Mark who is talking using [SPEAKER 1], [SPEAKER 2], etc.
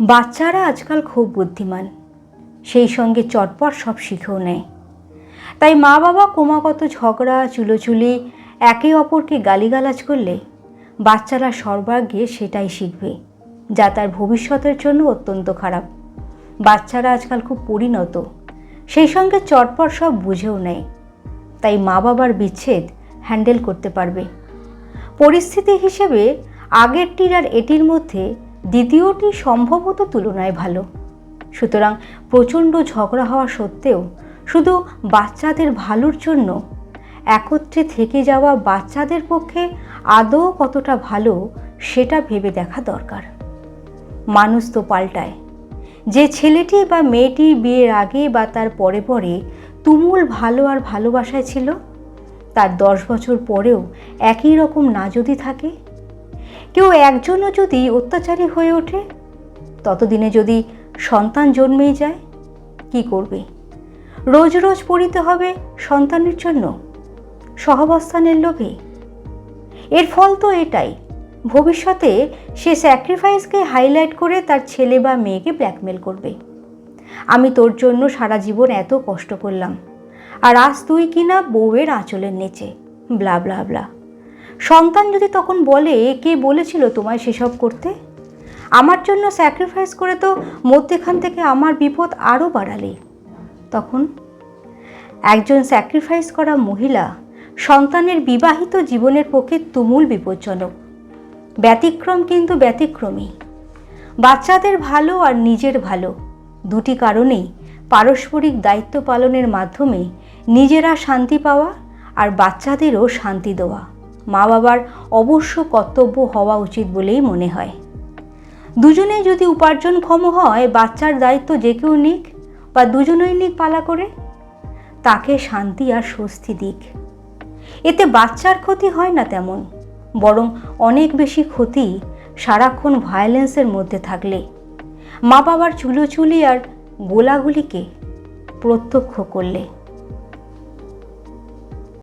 [SPEAKER 1] বাচ্চারা আজকাল খুব বুদ্ধিমান। সেই সঙ্গে চটপট সব শিখেও নেয়। তাই মা বাবা ক্রমাগত ঝগড়া, চুলোচুলি, একে অপরকে গালিগালাজ করলে বাচ্চারা সর্বাগ্যে সেটাই শিখবে, যা তার ভবিষ্যতের জন্য অত্যন্ত খারাপ। বাচ্চারা আজকাল খুব পরিণত, সেই সঙ্গে চটপট সব বুঝেও নেয়। তাই মা বাবার বিচ্ছেদ হ্যান্ডেল করতে পারবে। পরিস্থিতি হিসেবে আগেরটির আর এটির মধ্যে দ্বিতীয়টি সম্ভবত তুলনায় ভালো। সুতরাং প্রচণ্ড ঝগড়া হওয়া সত্ত্বেও শুধু বাচ্চাদের ভালোর জন্য একত্রে থেকে যাওয়া বাচ্চাদের পক্ষে আদৌ কতটা ভালো সেটা ভেবে দেখা দরকার। মানুষ তো পাল্টায়। যে ছেলেটি বা মেয়েটি বিয়ের আগে বা তার পরে পরে তুমুল ভালো আর ভালোবাসায় ছিল, তার দশ বছর পরেও একই রকম না যদি থাকে কেউ একজনও যদি অত্যাচারী হয়ে ওঠে, ততদিনে যদি সন্তান জন্মেই যায়, কি করবে? রোজ রোজ পড়িতে হবে সন্তানের জন্য, সহাবস্থানের লোভে। এর ফল তো এটাই, ভবিষ্যতে সে স্যাক্রিফাইসকে হাইলাইট করে তার ছেলে বা মেয়েকে ব্ল্যাকমেল করবে। আমি তোর জন্য সারা জীবন এত কষ্ট করলাম, আর আজ তুই কিনা বউয়ের আঁচলের নেচে ব্লা ব্লা ব্লা সন্তান যদি তখন বলে, কে বলেছিল তোমায় সেসব করতে? আমার জন্য স্যাক্রিফাইস করে তো মধ্যেখান থেকে আমার বিপদ আরও বাড়ালে। তখন একজন স্যাক্রিফাইস করা মহিলা সন্তানের বিবাহিত জীবনের পক্ষে তুমুল বিপজ্জনক। ব্যতিক্রম কিন্তু ব্যতিক্রমী। বাচ্চাদের ভালো আর নিজের ভালো দুটি কারণেই পারস্পরিক দায়িত্ব পালনের মাধ্যমে নিজেরা শান্তি পাওয়া আর বাচ্চাদেরও শান্তি দেওয়া। মা বাবার অবশ্য কর্তব্য হওয়া উচিত বলেই মনে হয়। দুজনেই যদি উপার্জনক্ষম হয়, বাচ্চার দায়িত্ব যে কেউ নিক বা দুজনেই নিক পালা করে, তাকে শান্তি আর স্বস্তি দিক। এতে বাচ্চার ক্ষতি হয় না তেমন, বরং অনেক বেশি ক্ষতি সারাক্ষণ ভায়োলেন্সের মধ্যে থাকলে। মা বাবার চুলোচুলি আর গোলাগুলিকে প্রত্যক্ষ করলে।